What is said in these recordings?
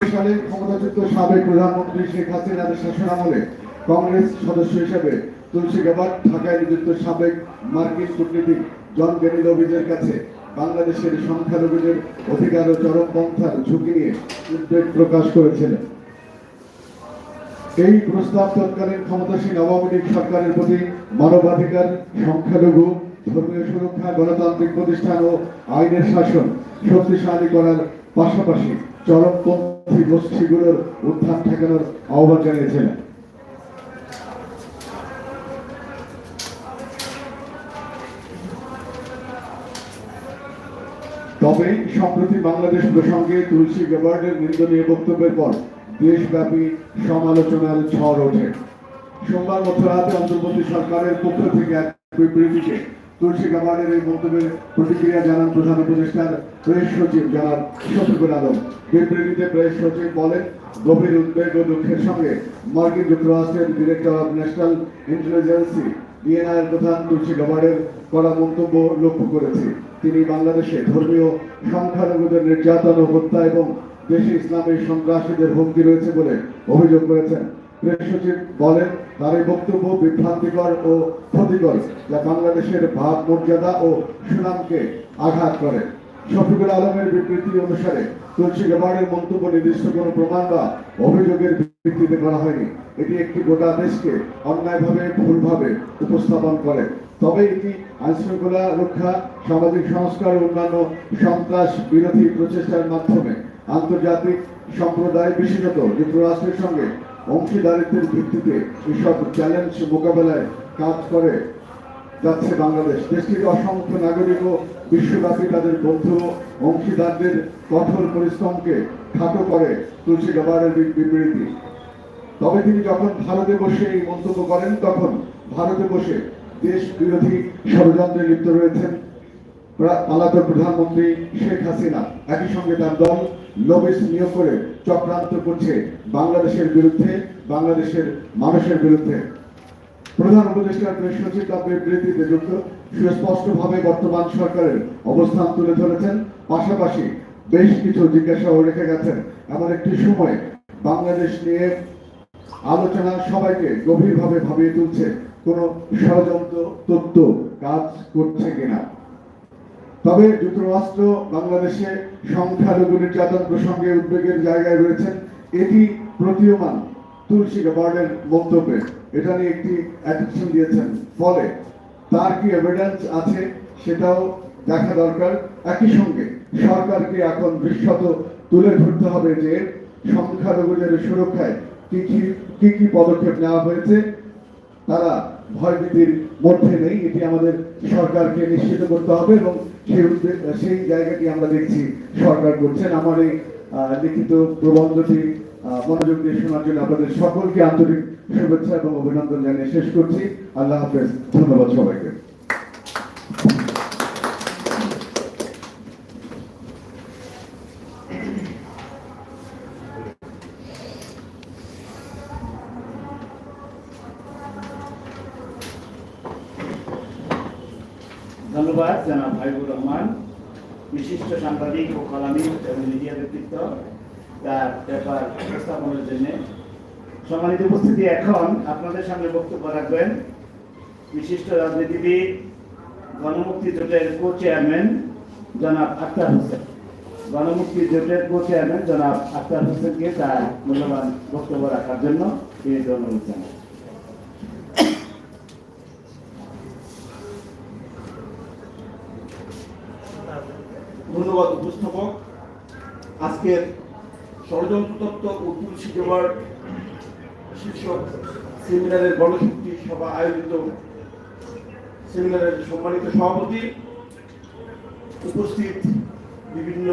সালে ক্ষমতাচ্যুত সাবেক প্রধানমন্ত্রী শেখ হাসিনার শাসনামলে কংগ্রেস সদস্য হিসেবে তুলসী ঢাকায় নিযুক্ত সাবেক মার্কিন কূটনীতিক জন কাছে বাংলাদেশের সংখ্যালঘুদের অধিকার ও চরমপন্থার ঝুঁকি নিয়ে উদ্বেগ প্রকাশ করেছিলেন। এই প্রস্তাব তৎকালীন ক্ষমতাসীন আওয়ামী লীগ সরকারের প্রতি মানবাধিকার, সংখ্যালঘু, ধর্মীয় সুরক্ষা, গণতান্ত্রিক প্রতিষ্ঠান ও আইনের শাসন শক্তিশালী করার পাশাপাশি চরমপন্থী গোষ্ঠীগুলোর উত্থান ঠেকানোর আহ্বান জানিয়েছিলেন। তবে সম্প্রতি বাংলাদেশ প্রসঙ্গে তুলসী গেবার্ডের নিন্দনীয় বক্তব্যের পর দেশব্যাপী সমালোচনার ঝড় ওঠে। সোমবার মধ্যরাতে অন্তর্বর্তী সরকারের পক্ষ থেকে এক বিবৃতিতে তুলসী গাবার্ডের এই মন্তব্যের প্রতিক্রিয়া জানান প্রধান উপদেষ্টার প্রেস সচিব জানান শফিকুল আলম। বিবৃতিতে প্রেস সচিব বলেন, গভীর উদ্বেগ ও দুঃখের সঙ্গে মার্কিন যুক্তরাষ্ট্রের ডিরেক্টর অফ ন্যাশনাল ইন্টেলিজেন্সি, ডিএনআইয়ের প্রধান তুলসী গাবার্ডের করা মন্তব্য লক্ষ্য করেছি। তিনি বাংলাদেশে ধর্মীয় সংখ্যালঘুদের নির্যাতন ও হত্যা এবং দেশে ইসলামের সন্ত্রাসীদের হুমকি রয়েছে বলে অভিযোগ করেছেন। প্রেস সচিব বলেন, তার এই বক্তব্য বিভ্রান্তিকর ও ক্ষতিকর, যা বাংলাদেশের ভাব, মর্যাদা ও সুনামকে আঘাত করে। শফিকুল আলমের বিবৃতি অনুসারে তুলসী মন্তব্য নির্দিষ্ট প্রমাণ বা অভিযোগের ভিত্তিতে করা হয়নি। এটি একটি গোটা দেশকে অন্যায়ভাবে, ভুলভাবে উপস্থাপন করে। তবে এটি আইনশৃঙ্খলা রক্ষা, সামাজিক সংস্কার অন্যান্য সন্ত্রাস বিরোধী প্রচেষ্টার মাধ্যমে আন্তর্জাতিক সম্প্রদায় বিশেষত যুক্তরাষ্ট্রের সঙ্গে অংশীদারিত্বের ভিত্তিতে এসব চ্যালেঞ্জ মোকাবেলায় কাজ করে যাচ্ছে বাংলাদেশ। দেশটির অসংখ্য নাগরিক ও বিশ্বব্যাপী তাদের বন্ধু অংশীদারদের কঠোর পরিশ্রমকে খাটো করে তুলসী গাবারের বিবৃতি। তবে তিনি যখন ভারতে বসে এই মন্তব্য করেন, তখন ভারতে বসে দেশ বিরোধী ষড়যন্ত্রে লিপ্ত রয়েছেন প্রা- প্রধানমন্ত্রী শেখ হাসিনা। একই সঙ্গে তার দল লবিস নিয়োগ করে চক্রান্ত করছে বাংলাদেশের বিরুদ্ধে, বাংলাদেশের মানুষের বিরুদ্ধে। প্রধান উপদেষ্টার প্রেস সচিব তার বিবৃতিতে যুক্ত, সুস্পষ্টভাবে বর্তমান সরকারের অবস্থান তুলে ধরেছেন। পাশাপাশি বেশ কিছু জিজ্ঞাসাও রেখে গেছেন। এমন একটি সময় বাংলাদেশ নিয়ে আলোচনা সবাইকে গভীরভাবে ভাবিয়ে তুলছে। কোন ষড়যন্ত্র তত্ত্ব কাজ করছে কিনা? তবে যুক্তরাষ্ট্র বাংলাদেশে সংখ্যালঘু নির্যাতন প্রসঙ্গে উদ্বেগের জায়গায় রয়েছেন এটি প্রতীয়মান তুলসী গাবার্ডের মন্তব্যে। এটা নিয়ে একটি অ্যাটেনশন দিয়েছেন। ফলে তার কি এভিডেন্স আছে সেটাও দেখা দরকার। একই সঙ্গে সরকারকে এখন দৃশ্যত তুলে ধরতে হবে যে সংখ্যালঘুদের সুরক্ষায় কি কি কি পদক্ষেপ নেওয়া হয়েছে। তারা ভয়ভীতির মধ্যে নেই, এটি আমাদের সরকারকে নিশ্চিত করতে হবে এবং সেই সেই জায়গাটি আমরা দেখছি সরকার করছেন। আমার এই লিখিত প্রবন্ধটি মনোযোগ দিয়ে শোনার জন্য আপনাদের সকলকে আন্তরিক শুভেচ্ছা এবং অভিনন্দন জানিয়ে শেষ করছি। আল্লাহ হাফেজ। ধন্যবাদ সবাইকে। ধন্যবাদ জনাব হাবিবুর রহমান, বিশিষ্ট সাংবাদিক ও কলামি এবং মিডিয়া ব্যক্তিত্ব তার ব্যাপার উপস্থাপনের জন্য। সম্মানিত উপস্থিতি এখন আপনাদের সামনে বক্তব্য রাখবেন। বিশিষ্ট রাজনীতিবিদ, গণমুক্তি জোটের কো চেয়ারম্যান জনাব আক্তার হোসেন। গণমুক্তি জোটের কো চেয়ারম্যান জনাব আক্তার হোসেনকে তার মূল্যবান বক্তব্য রাখার জন্য তিনি অনুরোধ জানাই। ধন্যবাদ উপস্থাপক। আজকের ষড়যন্ত্র তত্ত্ব ও তুলসী জমার শীর্ষক সেমিনারের গণশক্তি সভা আয়োজিত সেমিনারের সম্মানিত সভাপতি উপস্থিত বিভিন্ন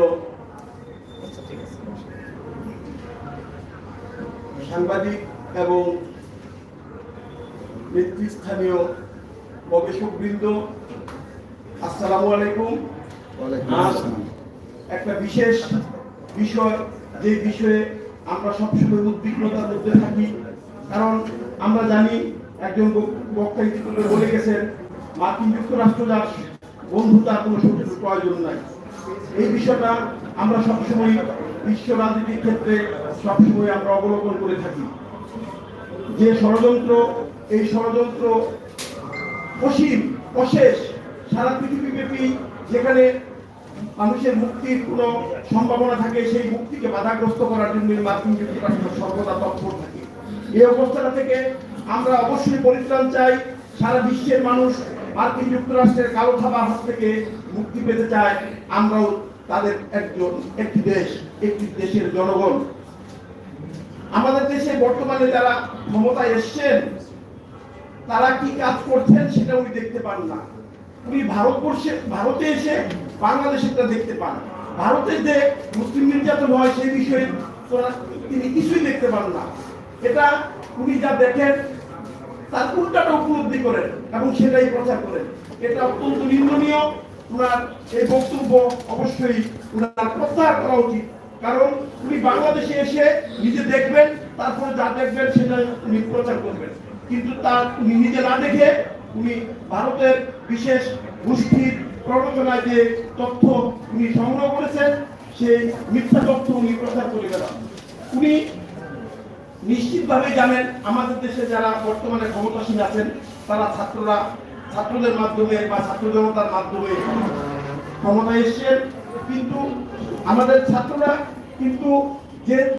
সাংবাদিক এবং নেতৃস্থানীয় গবেষকবৃন্দ, আসসালামু আলাইকুম। একটা বিশেষ বিষয়, যে বিষয়ে আমরা সবসময় উদ্বিগ্নতার মধ্যে থাকি, কারণ আমরা জানি একজন বক্তা ইতিপূর্বে বলে গেছেন, মার্কিন যুক্তরাষ্ট্র যার বন্ধু, তার কোনো শত্রুর প্রয়োজন নাই। এই বিষয়টা আমরা সবসময় বিশ্ব রাজনীতির ক্ষেত্রে সবসময় আমরা অবলোকন করে থাকি। যে ষড়যন্ত্র, এই ষড়যন্ত্র অসীম, অশেষ, সারা পৃথিবীব্যাপী যেখানে মানুষের মুক্তির কোনো সম্ভাবনা থাকে, সেই মুক্তিকে বাধাগ্রস্ত করার জন্য মার্কিন যুক্তরাষ্ট্র সর্বদা তৎপর থাকে। এই অবস্থাটা থেকে আমরা অবশ্যই পরিত্রাণ চাই, সারা বিশ্বের মানুষ মার্কিন যুক্তরাষ্ট্রের কালো থাবার হাত থেকে মুক্তি পেতে চায়। আমরাও তাদের একজন, একটি দেশ, একটি দেশের জনগণ। আমাদের দেশে বর্তমানে যারা ক্ষমতায় এসছেন, তারা কি কাজ করছেন সেটা উনি দেখতে পান না। উনি ভারতবর্ষে, ভারতে এসে বাংলাদেশেরটা দেখতে পান। ভারতে যে মুসলিম নির্যাতন হয় সেই বিষয়ে তিনি কিছুই দেখতে পান না। এটা উনি যা দেখেন, তার উল্টাটা উপলব্ধি করেন এবং সেটাই প্রচার করেন। এটা অত্যন্ত নিন্দনীয়। উনার এই বক্তব্য অবশ্যই উনার প্রত্যাহার করা উচিত। কারণ উনি বাংলাদেশে এসে নিজে দেখবেন, তারপরে যা দেখবেন সেটা উনি প্রচার করবেন। কিন্তু তার নিজে না দেখে উনি ভারতের বিশেষ গোষ্ঠীর প্ররোচনায় যে তথ্য উনি সংগ্রহ করেছেন, সেই মিথ্যা তথ্য উনি প্রচার করে বেড়ান উনি নিশ্চিতভাবে জানেন আমাদের দেশে যারা বর্তমানে ক্ষমতাসীন আছেন, তারা ছাত্ররা, ছাত্রদের মাধ্যমে বা ছাত্র জনতার মাধ্যমে ক্ষমতায় এসছেন। কিন্তু আমাদের ছাত্ররা কিন্তু যে